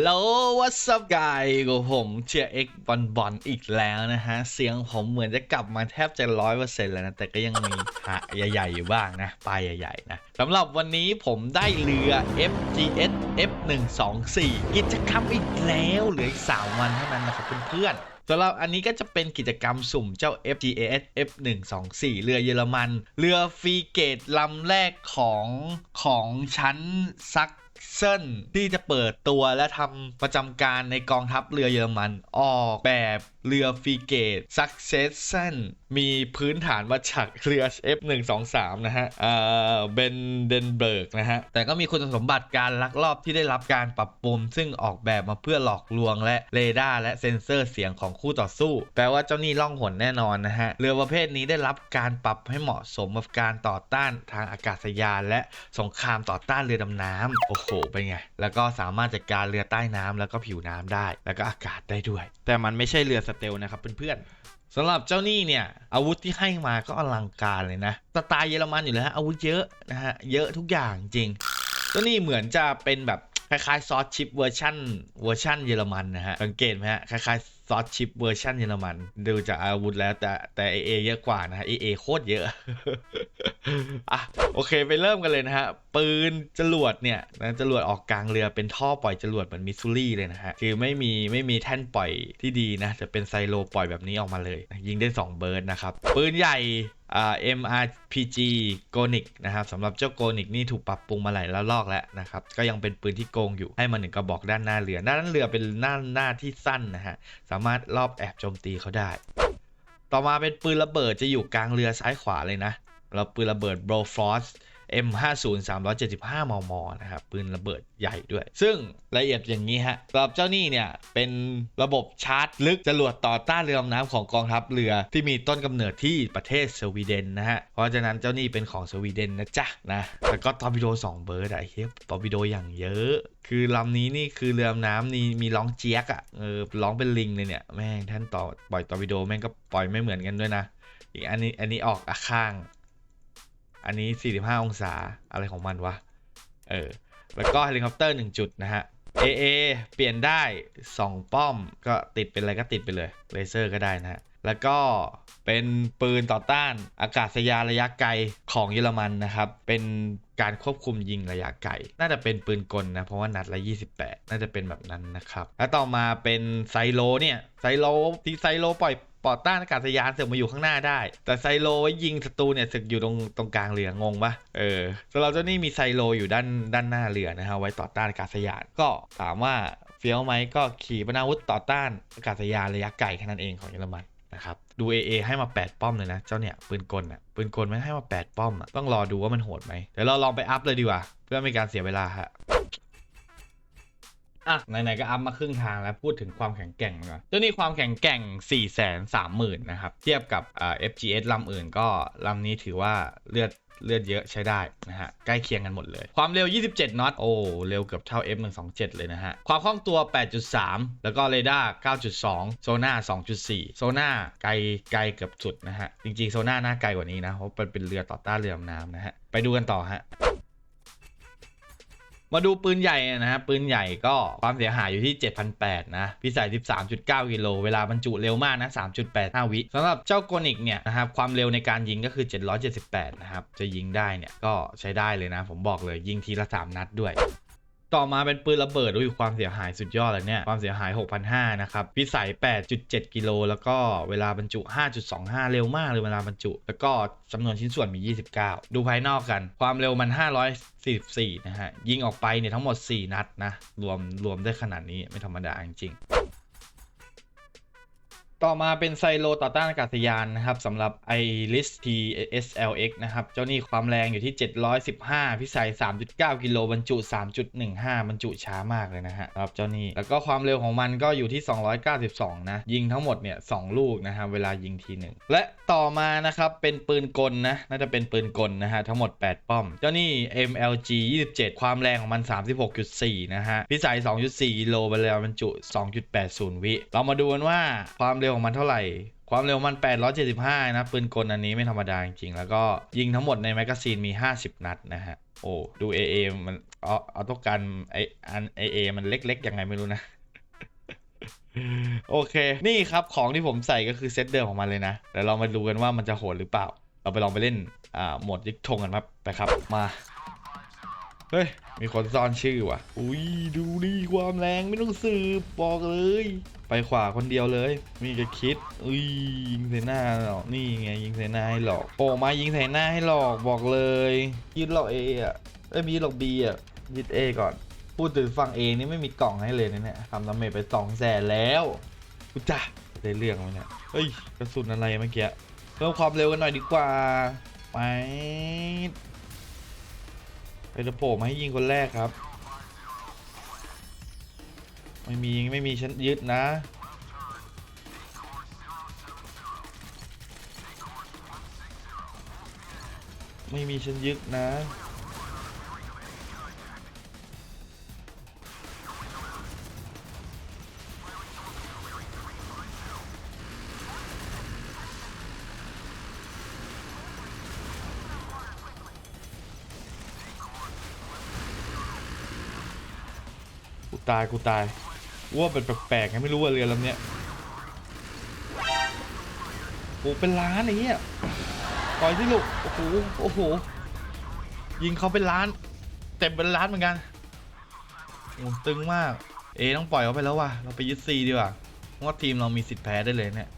โลวัสบกายกับผมเชียร์เอ็กบอลบอลอีกแล้วนะฮะ เสียงผมเหมือนจะกลับมาแทบจะร้อยเปอร์เซ็นต์แล้วนะ แต่ก็ยังมีหะใหญ่ๆอยู่บ้างนะปลายใหญ่ๆนะสำหรับวันนี้ผมได้เรือ FGS F124 กิจกรรมอีกแล้วเหลืออีก3วันเท่านั้นนะครับเพื่อนๆสำหรับอันนี้ก็จะเป็นกิจกรรมสุ่มเจ้า FGS F124 เรือเยอรมัน เรือฟรีเกตลำแรกของของชั้นซัก เซนที่จะเปิดตัวและทำประจำการในกองทัพเรือเยอรมัน ออกแบบเรือฟรีเกต Succession มีพื้นฐานมาจากเรือ F123 นะฮะเอ่อเบนเดนเบิร์กนะฮะ แต่ก็มีคุณสมบัติการลักลอบที่ได้รับการปรับปรุงซึ่งออกแบบมาเพื่อหลอกลวงและเรดาร์และเซ็นเซอร์เสียงของคู่ต่อสู้ แปลว่าเจ้านี่ล่องหนแน่นอนนะฮะ เรือประเภทนี้ได้รับการปรับให้เหมาะสมกับการต่อต้านทางอากาศยาน และสงครามต่อต้านเรือดำน้ำโอ้โหเป็นไง แล้วก็สามารถจัดการเรือใต้น้ำแล้วก็ผิวน้ำได้ แล้วก็อากาศได้ด้วย แต่มันไม่ใช่เรือสเตลนะครับเพื่อนๆสำหรับเจ้านี่เนี่ยอาวุธที่ให้มาก็อลังการเลยนะสไตล์เยอรมันอยู่แล้วฮะอาวุธเยอะนะฮะเยอะทุกอย่างจริงเจ้านี่เหมือนจะเป็นแบบคล้ายๆซอสชิปเวอร์ชันเวอร์ชันเยอรมันนะฮะสังเกตไหมฮะคล้ายๆซอสชิปเวอร์ชันเยอรมัน ดูจากอาวุธแล้วแต่แต่เอเยอะกว่านะฮะเอเอโคตรเยอะ อะโอเคไปเริ่มกันเลยนะฮะ ปืนจรวดเนี่ยนะจรวดออกกลางเรือเป็นท่อปล่อยจรวดเหมือนมิสซูรี่เลยนะฮะ คือไม่มีไม่มีแท่นปล่อยที่ดีนะจะเป็นไซโลปล่อยแบบนี้ออกมาเลย ยิงได้ 2 เบิร์ดนะครับ ปืนใหญ่อ่า MRPG g o n i c นะครับสำหรับเจ้า g o n i c นี่ถูกปรับปรุงมาหลายระลอกแล้วนะครับ ก็ยังเป็นปืนที่โกงอยู่ให้มาหนึ่งกระบอกด้านหน้าเรือด้านเรือเป็นหน้าหน้าที่สั้นนะฮะสามารถรอบแอบโจมตีเขาได้ ต่อมาเป็นปืนระเบิดจะอยู่กลางเรือซ้ายขวาเลยนะ เราปืนระเบิด b r o f r o s t M50 375 มม นะครับ ปืนระเบิดใหญ่ด้วย ซึ่งรายละเอียดอย่างนี้ฮะสำหรับเจ้านี่เนี่ย เป็นระบบชาร์จลึกจรวดต่อต้านเรือดำน้ำของกองทัพเรือที่มีต้นกำเนิดที่ประเทศสวีเดนนะฮะ เพราะฉะนั้นเจ้านี่เป็นของสวีเดนนะจ๊ะนะ แล้วก็ตอร์ปิโด2 เบิร์ดอะไอ้เฮ้ยตอร์ปิโดอย่างเยอะ คือลำนี้นี่คือเรือดำน้ำนี่มีร้องเจี๊ยกอะเออร้องเป็นลิงเลยเนี่ยแม่งท่านต่อปล่อยตอร์ปิโดแม่งก็ปล่อยไม่เหมือนกันด้วยนะอีกอันนี้อันนี้ออกอะข้าง อันนี้ 45 องศาอะไรของมันวะ เออ แล้วก็เฮลิคอปเตอร์1จุดนะฮะ AA เปลี่ยนได้ 2 ป้อมก็ติดเป็นอะไรก็ติดไปเลย เลเซอร์ก็ได้นะฮะ แล้วก็เป็นปืนต่อต้านอากาศยานระยะไกลของเยอรมันนะครับ เป็นการควบคุมยิงระยะไกล น่าจะเป็นปืนกลนะ เพราะว่านัดละ 28 น่าจะเป็นแบบนั้นนะครับ แล้วต่อมาเป็นไซโลเนี่ย ไซโลที่ไซโลปล่อย ปอดต้านอากาศยานเสือกมาอยู่ข้างหน้าได้ แต่ไซโลไว้ยิงศัตรูเนี่ยเสือกอยู่ตรงตรงกลางเรืองงปะเออสำหรับเจ้านี่มีไซโลอยู่ด้านด้านหน้าเรือนะฮะไว้ต่อต้านอากาศยานก็ถามว่าเฟี้ยวไหมก็ขีปนาวุธต่อต้านอากาศยานระยะไกลแค่นั้นเองของเยอรมันนะครับดู AA ให้มา 8 ป้อมเลยนะ เจ้าเนี่ยปืนกลอะปืนกลไม่ให้มา 8 ป้อมอะต้องรอดูว่ามันโหดไหมเดี๋ยวเราลองไปอัพเลยดีกว่า เพื่อไม่การเสียเวลาฮะ อะไหนๆก็อัพมาครึ่งทางแล้วพูดถึงความแข็งแกร่งมันก่อนตัวนี้ความแข็งแกร่ง 4 3 0 0 0 0นะครับ เทียบกับอ่า FGS ลำอื่นก็ลำนี้ถือว่าเลือดเลือดเยอะใช้ได้นะฮะ ใกล้เคียงกันหมดเลย ความเร็ว 27 น็อต โอ้ เร็วเกือบเท่า F127 เลยนะฮะ ความคล่องตัว 8.3 แล้วก็เรดาร์ 9.2 โซน่า 2.4 โซน่าไกลไกลเกือบสุดนะฮะ จริงๆ โซน่าน่าไกลกว่านี้นะ เพราะเป็นเรือต่อต้านเรือดำน้ำนะฮะ ไปดูกันต่อฮะ มาดูปืนใหญ่นะฮะปืนใหญ่ก็ความเสียหายอยู่ที่ 7,800 นะพิสัย 13.9 กิโล เวลาบรรจุเร็วมากนะ 3.85 วิสำหรับเจ้าโกนิกเนี่ยนะครับ ความเร็วในการยิงก็คือ 778 นะครับ จะยิงได้เนี่ย ก็ใช้ได้เลยนะ ผมบอกเลยยิงทีละ 3 นัดด้วย ต่อมาเป็นปืนระเบิดด้วยความเสียหายสุดยอดเลยเนี่ย ความเสียหาย 6,500 นะครับ พิสัย 8.7 กิโล แล้วก็เวลาบรรจุ 5.25 เร็วมากเลยเวลาบรรจุ แล้วก็จำนวนชิ้นส่วนมี 29 ดูภายนอกกัน ความเร็วมัน 544 นะฮะ ยิงออกไปเนี่ยทั้งหมด 4 นัดนะ รวมรวมได้ขนาดนี้ไม่ธรรมดาจริง ต่อมาเป็นไซโลต่อต้านอากาศยานนะครับสำหรับ iris TSLX นะครับ เจ้านี่ความแรงอยู่ที่ 715 พิสัย 3.9 กิโลบรรจุ 3.15 บรรจุช้ามากเลยนะฮะสำหรับเจ้านี่แล้วก็ความเร็วของมันก็อยู่ที่ 292 นะ ยิงทั้งหมดเนี่ย 2 ลูกนะฮะเวลายิงทีหนึ่งและต่อมานะครับ เป็นปืนกลนะ น่าจะเป็นปืนกลนะฮะ ทั้งหมด 8 ป้อม เจ้านี่ MLG 27 ความแรงของมัน 36.4 นะฮะ พิสัย 2.4 กิโลเลาบรรจุ 2.80 วิ เรามาดูกันว่าความเร็วของมันเท่าไหร่ ความเร็วมัน 875 นะปืนกลอันนี้ไม่ธรรมดาจริงๆ แล้วก็ยิงทั้งหมดในแมกกาซีนมี 50 นัดนะฮะ โอ้ดู AA มันเอาเอาต้องการไออัน AA มันเล็กๆ ยังไงไม่รู้นะโอเค นี่ครับของที่ผมใส่ก็คือเซตเดิมของมันเลยนะเดี๋ยวเรามาดูกันว่ามันจะโหดหรือเปล่า เราไปลองไปเล่นอ่าโหมดยิกทงกันครับไปครับมา เฮ้ย มีคนซ่อนชื่อว่ะ อุ้ยดูดิความแรงไม่ต้องสืบบอกเลย ไปขวาคนเดียวเลย มีกระคิด อุ้ยยิงใส่หน้าหรอกนี่ไงยิงใส่หน้าให้หลอกโอ้มายิงใส่หน้าให้หลอกบอกเลยยึดหลอกเออะเอ้ยมีหลอกบีอะยึดเอก่อน พูดถึงฝั่งเอนี่ไม่มีกล่องให้เลยนะเนี่ยทำดาเมจไปสองแสนแล้วกูจ้ะได้เรื่องไหมเนี่ยเฮ้ยกระสุนอะไรเมื่อกี้เพิ่มความเร็วกันหน่อยดีกว่าไป ไปตะโปมาให้ยิงคนแรกครับ ไม่มีไม่มีฉันยึดนะไม่มีฉันยึดนะ ตายกูตายว่าเป็นแปลกๆไงไม่รู้ว่าเรือลำเนี้ยโอ้เป็นล้านไอ้เหี้ยปล่อยที่ลูกโอ้โหโอ้โหยิงเขาเป็นล้านเต็มเป็นล้านเหมือนกันโอ้ตึงมาก เอต้องปล่อยเขาไปแล้วว่ะเราไปยึดซีดีกว่าเพราะว่าทีมเรามีสิทธิ์แพ้ได้เลยเนี่ย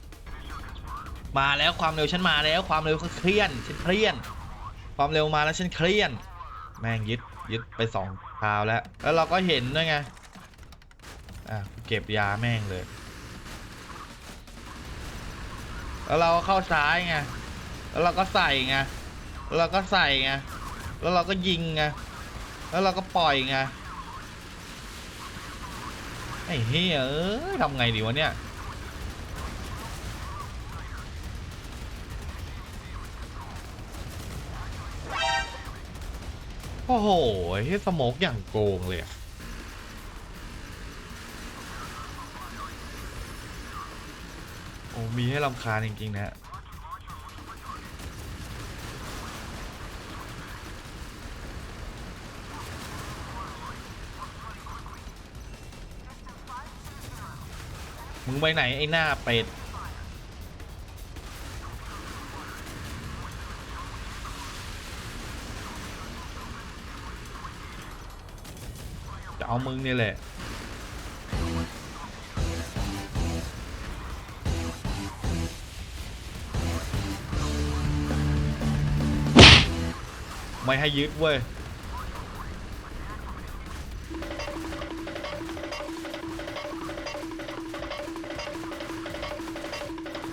มาแล้วความเร็วฉันมาแล้วความเร็วเครียนฉันเครียนความเร็วมาแล้วฉันเครียนแม่งยึดยึดไปสองคราวแล้ว แล้วเราก็เห็นด้วยไง อะเก็บยาแม่งเลย แล้วเราก็เข้าซ้ายไง แล้วเราก็ใส่ไง แล้วเราก็ใส่ไง แล้วเราก็ยิงไง แล้วเราก็ปล่อยไง ไอ้เฮ้ยเอ้ยทำไงดีวะเนี่ยโอ้โหเฮ้ยสโมกอย่างโกงเลยอะ โอ้ มีให้ลำคาญจริงๆนะฮะมึงไปไหน ไอ้หน้าเป็ด จะเอามึงเนี่ยแหละ ไม่ให้ยึดเว้ย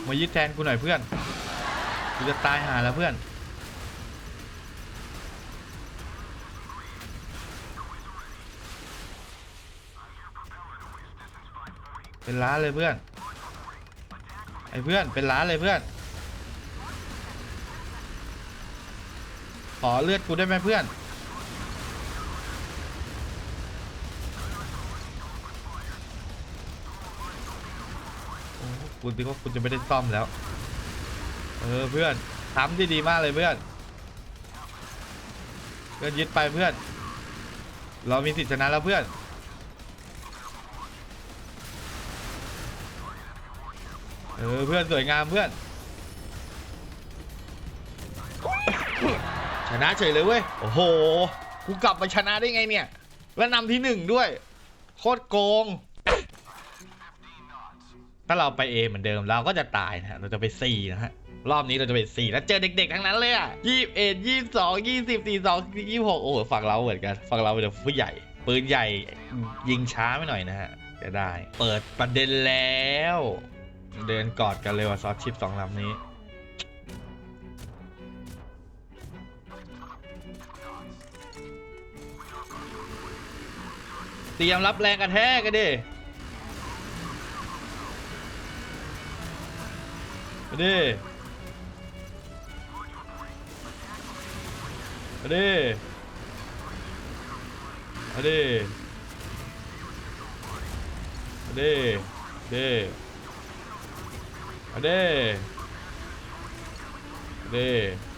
มายึดแทนกูหน่อยเพื่อน กูจะตายหาแล้วเพื่อน เป็นล้านเลยเพื่อน ไอ้เพื่อนเป็นล้านเลยเพื่อน ขอเลือดกูได้ไหมเพื่อน โอ้กูคิดว่าคุณจะไม่ได้ซ่อมแล้ว เออเพื่อนทำที่ดีมากเลยเพื่อน เพื่อนยึดไปเพื่อน เรามีสิทธิชนะแล้วเพื่อนเออเพื่อนสวยงามเพื่อน ชนะเฉยเลยเว้ย โอ้โห กูกลับมาชนะได้ไงเนี่ย และนำที่หนึ่งด้วย โคตรโกง ถ้าเราไป A เหมือนเดิมเราก็จะตายนะฮะเราจะไป C นะฮะ รอบนี้เราจะไป C แล้วเจอเด็กๆ ทั้งนั้นเลยอะยี่สิบเอ็ดยี่สิบสองยี่สิบสี่สองยี่สิบหกโอ้โหฝั่งเราเหมือนกันฝั่งเราเป็นผู้ใหญ่ ปืนใหญ่ยิงช้าไม่หน่อยนะฮะจะได้ เปิดประเด็นแล้ว เดินกอดกันเลยว่ะซอสชิปสองลำนี้ ตรียมรับแรงกระแทกกันดิมาดิมาดิมาดิมาดิดิมาด้มาเด้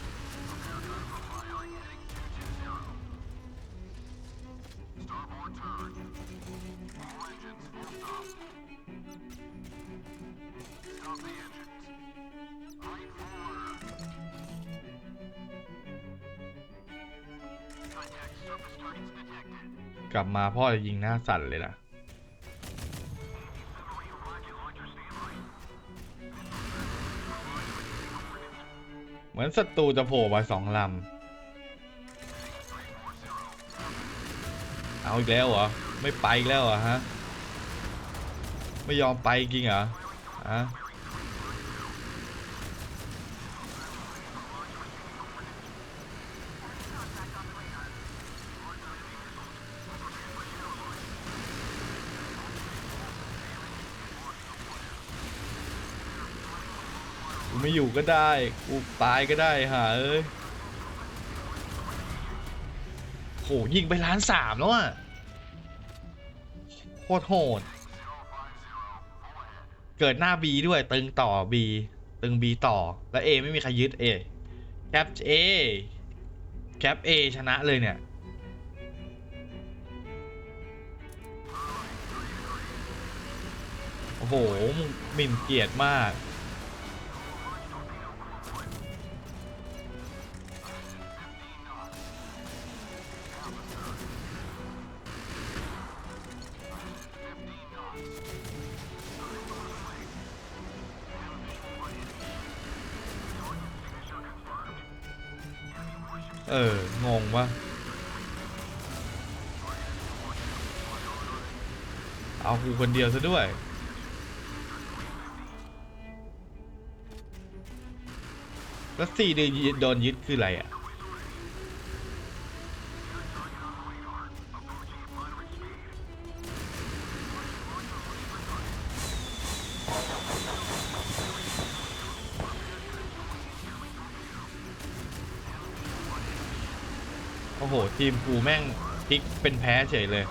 กลับมาพ่อจะยิงหน้าสั่นเลยนะเหมือนศัตรูจะโผล่มาสองลำ เอาอีกแล้วเหรอ ไม่ไปอีกแล้วเหรอฮะ ไม่ยอมไปจริงเหรอ ฮะ ไม่อยู่ก็ได้ กูตายก็ได้ฮะเอ้ยโหยิงไปล้านสามแล้วอะโคตรโหด เกิดหน้า B ด้วย ตึงต่อ B ตึง B ต่อ แล้ว A ไม่มีใครยึด A แคป A แคป A ชนะเลยเนี่ย โอ้โหมึงหมิ่นเกียรติมาก เออ งงวะเอากูคนเดียวซะด้วย แล้วสี่เดือนโดนยึดคืออะไรอะ ทีมกูแม่งพลิกเป็นแพ้เฉยเลย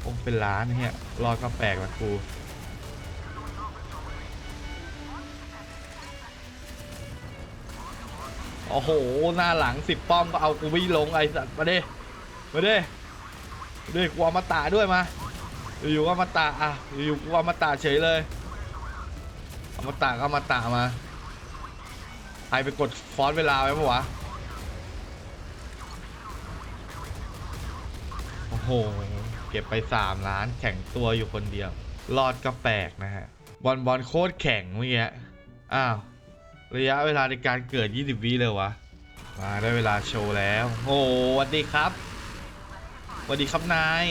โอ้เป็นล้านเฮียรอดก็แปลกละกูโอ้โห หน้าหลังสิบป้อมก็เอากูไม่ลงไอ้สัตว์มาเด้มาเด้มาเด้กูเอามาตาด้วยมา อยู่ๆก็มาตาอะอยู่ๆกูเอามาตาเฉยเลยเอามาตาก็เอามาตามาใครไปกดฟอนต์เวลาไว้ปะวะโอ้โหเก็บไปสามล้านแข่งตัวอยู่คนเดียว รอดก็แปลกนะฮะ บอลบอลโคตรแข่งเมื่อกี้อ้าว ระยะเวลาในการเกิด 20 วิเลยวะ มาได้เวลาโชว์แล้ว โอ้โหสวัสดีครับสวัสดีครับนาย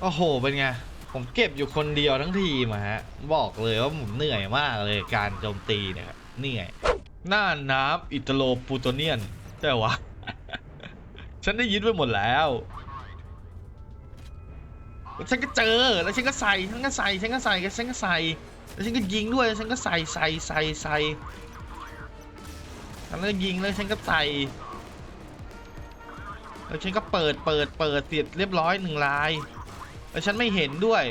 โอ้โห เป็นไง ผมเก็บอยู่คนเดียวทั้งทีมอะฮะ บอกเลยว่าผมเหนื่อยมากเลยการโจมตีเนี่ยเหนื่อยหน้าน้ำอิตาโลปูโตเนียนใช่วะ ฉันได้ยินไปหมดแล้วฉันก็เจอ แล้วฉันก็ใส่ ฉันก็ใส่ ฉันก็ใส่ฉันก็ใส่ แล้วฉันก็ยิงด้วย ฉันก็ใส่ ใส่ ใส่ ใส่แล้วก็ยิงแล้วฉันก็ใส่ แล้วฉันก็เปิด เปิด เปิดเสร็จเรียบร้อยหนึ่งลาย แล้วฉันไม่เห็นด้วย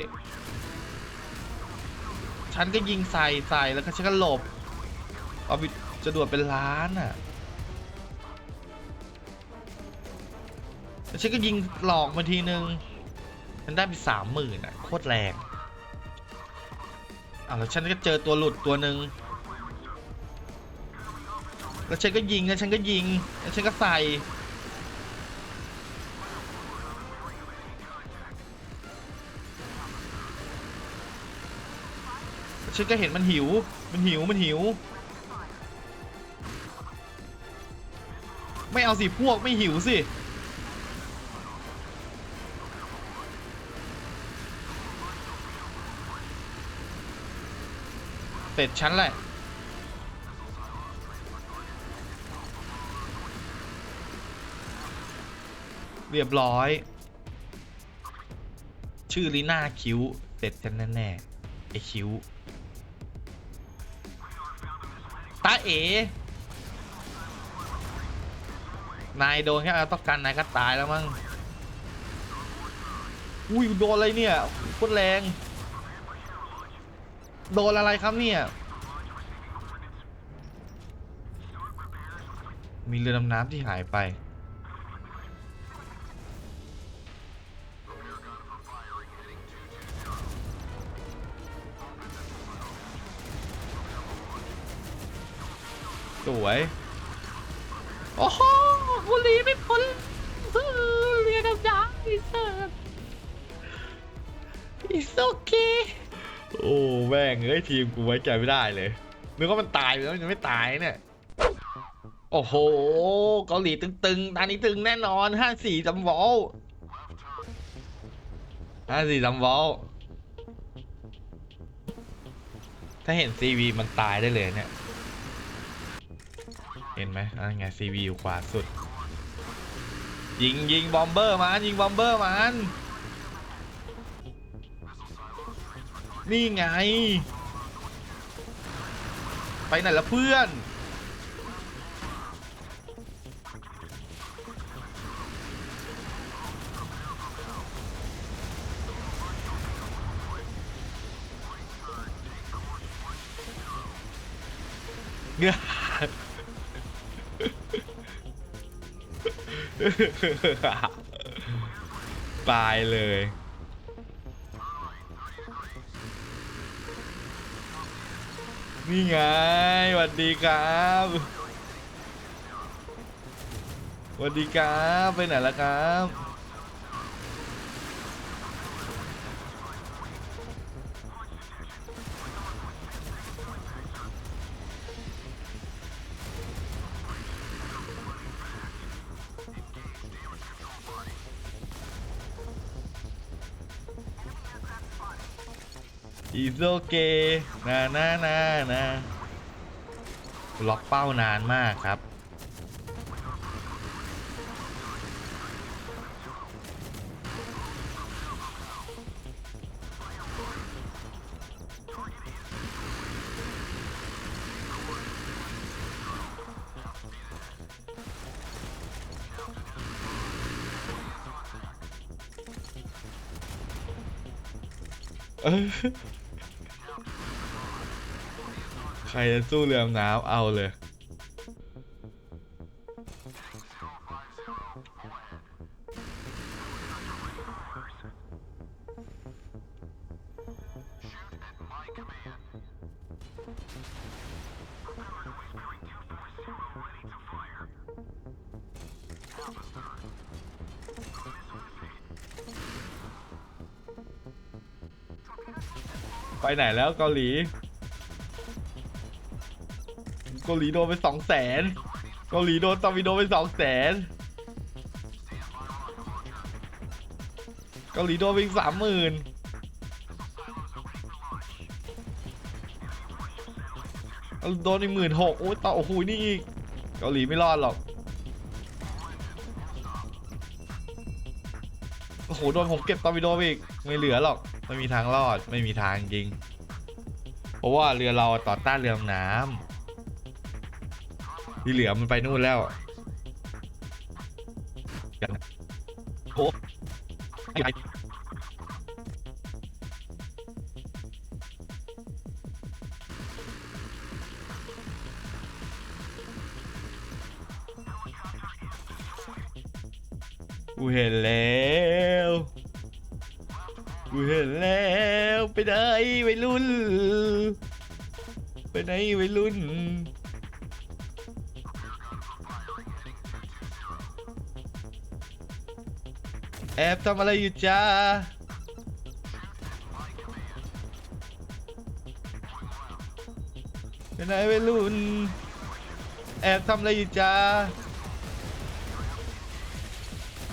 ฉันก็ยิงใส่ใส่แล้วก็ฉันก็หลบ เอาไปจะดวดเป็นล้านอะแล้วฉันก็ยิงหลอกมาทีนึง ฉันได้ไปสามหมื่นอะ โคตรแรงอะแล้วฉันก็เจอตัวหลุดตัวหนึ่งแล้วฉันก็ยิงแล้วฉันก็ยิงแล้วฉันก็ใส่ ฉันก็เห็นมันหิว มันหิว มันหิว ไม่เอาสิพวกไม่หิวสิ เสร็จฉันแหละเรียบร้อย ชื่อลีน่าคิวเสร็จกันแน่ๆไอคิว เอ๋นายโดนแค่ต้องการนายก็ตายแล้วมั้ง อุ้ยโดนอะไรเนี่ยโคตรแรง โดนอะไรครับเนี่ย มีเรือดำน้ำที่หายไป วย โอ้โหกุลีไม่พ้นเรือดำน้ำอีเสิร์ฟ It's okay โอ้แม่งเอ้ยทีมกูไว้ใจไม่ได้เลยนึกว่ามันตายไปแล้วมันยังไม่ตายเนี่ย โอ้โห เกาหลีตึงๆตอนนี้ตึงแน่นอน54จัมวอล54จัมวอลถ้าเห็น CV มันตายได้เลยเนี่ย เห็นไหมอันไง CV อยู่ขวาสุด ยิงยิงบอมเบอร์มันยิงบอมเบอร์มันนี่ไง ไปไหนละเพื่อน เงือ ตายเลย นี่ไงสวัสดีครับสวัสดีครับ ไปไหนแล้วครับ อีโซเกนานานานาล็อกเป้านานมากครับ เออ รจะสู้เรือดำน้ำเอาเลย ไปไหนแล้วเกาหลี เกาหลีโดนไปสองแสนเกาหลีโดนตอร์ปิโดไปสองแสนเกาหลีโดนไปอีกสามหมื่นโดนอีกหมื่นหกโอ้ยต่อโอ้โหนี่อีกเกาหลีไม่รอดหรอกโอ้โหโดนผมเก็บตอร์ปิโดไปอีกไม่เหลือหรอกไม่มีทางรอดไม่มีทางจริง เพราะว่าเรือเราต่อต้านเรือน้ำ ที่เหลือมันไปนู่นแล้วโอ้กูเห็นแล้วกูเห็นแล้วไปไหนวัยรุ่นไปไหนวัยรุ่น แอบทำอะไรอยู่จ้าไปไหนวัยรุ่นแอบทำอะไรอยู่จ้า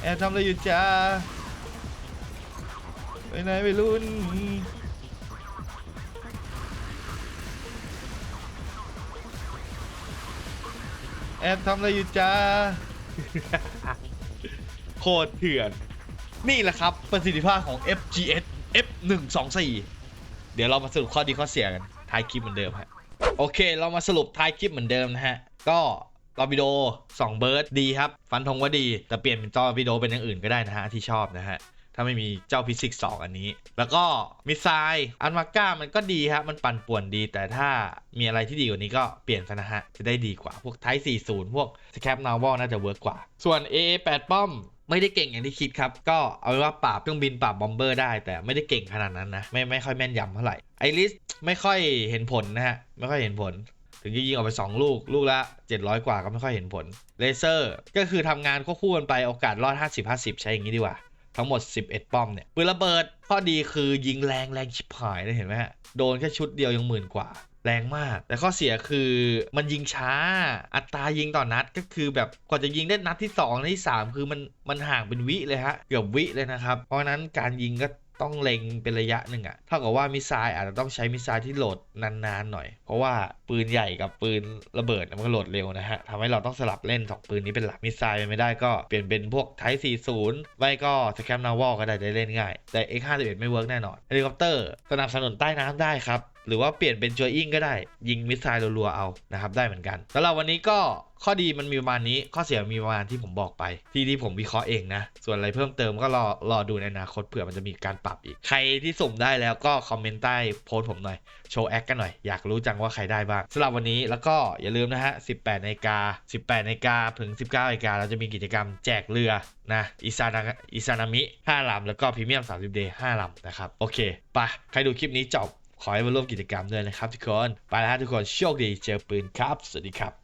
แอบทำอะไรอยู่จ้าไปไหนไปรุ่นแอบทำอะไรอยู่จ้าโคตรเถื่อน นี่แหละครับประสิทธิภาพของ FGS F 1 2 4 เดี๋ยวเรามาสรุปข้อดีข้อเสียกันท้ายคลิปเหมือนเดิมฮะโอเค เรามาสรุปท้ายคลิปเหมือนเดิมนะฮะ ก็ตอร์ปิโด2เบิร์ดดีครับ ฟันธงว่าดี แต่เปลี่ยนเป็นตอร์ปิโดเป็นอย่างอื่นก็ได้นะฮะ ที่ชอบนะฮะ ถ้าไม่มีเจ้าฟิสิกส์สอันนี้ แล้วก็มิสไซล์อันมาก้ามันก็ดีครับ มันปั่นป่วนดี แต่ถ้ามีอะไรที่ดีกว่านี้ก็เปลี่ยนซะนะฮะ จะได้ดีกว่าพวกไท40 พวกสแคปนาววน่าจะเวิร์กกว่า ส่วน AA 8 ป้อม ไม่ได้เก่งอย่างที่คิดครับ ก็เอาว่าปราบเครื่องบินปราบบอมเบอร์ได้ แต่ไม่ได้เก่งขนาดนั้นนะไม่ไม่ค่อยแม่นยำเท่าไหร่ไอริสไม่ค่อยเห็นผลนะฮะไม่ค่อยเห็นผล ถึงจะยิงออกไป 2 ลูก ลูกละ 700 กว่าก็ไม่ค่อยเห็นผลเลเซอร์ก็คือทำงานควบคู่กันไปโอกาสรอด 50-50 ใช้อย่างนี้ดีกว่าทั้งหมด 11 ป้อมเนี่ยปืนระเบิดข้อดีคือยิงแรงแรงชิบหายเลยเห็นไหมฮะ โดนแค่ชุดเดียวยังหมื่นกว่า แรงมาก แต่ข้อเสียคือมันยิงช้า อัตรายิงต่อนนัดก็คือแบบกว่าจะยิงได้นัดที่2นัดที่3 คือมันมันห่างเป็นวิเลยฮะ เกือบวิเลยนะครับ เพราะนั้นการยิงก็ต้องเล็งเป็นระยะหนึ่งอะเท่ากับว่ามิสไซล์อาจจะต้องใช้มิสไซล์ที่โหลดนานๆหน่อย เพราะว่าปืนใหญ่กับปืนระเบิดมันก็โหลดเร็วนะฮะทำให้เราต้องสลับเล่นสองปืนนี้เป็นหลักมิสไซล์ไม่ได้ก็เปลี่ยนเป็นพวกไท40 ไม่ก็สแคมนาวอลก็ได้ได้เล่นง่าย แต่ X51 ไม่เวิร์กแน่นอนเฮลิคอปเตอร์สนับสนุนใต้น้ำได้ครับ หรือว่าเปลี่ยนเป็นจอยอิงก็ได้ ยิงมิสไซล์รัวๆเอานะครับได้เหมือนกันสำหรับวันนี้ก็ข้อดีมันมีประมาณนี้ข้อเสียมีประมาณที่ผมบอกไป ที่ที่ผมวิเคราะห์เองนะ ส่วนอะไรเพิ่มเติมก็รอรอดูในอนาคตเผื่อมันจะมีการปรับอีก ใครที่สุ่มได้แล้วก็คอมเมนต์ใต้โพสต์ผมหน่อย โชว์แอคกันหน่อย อยากรู้จังว่าใครได้บ้างสำหรับวันนี้แล้วก็อย่าลืมนะฮะ 18นาฬิกา 18นาฬิกาถึง 19นาฬิกาเราจะมีกิจกรรมแจกเรือนะอิซานาอิซานามิ5ลำแล้วก็พรีเมียม30 day 5ลำนะครับโอเคไปใครดูคลิปนี้จบ ขอให้มาร่วมกิจกรรมด้วยนะครับทุกคน ไปแล้วทุกคนโชคดีเจอปืนครับ สวัสดีครับ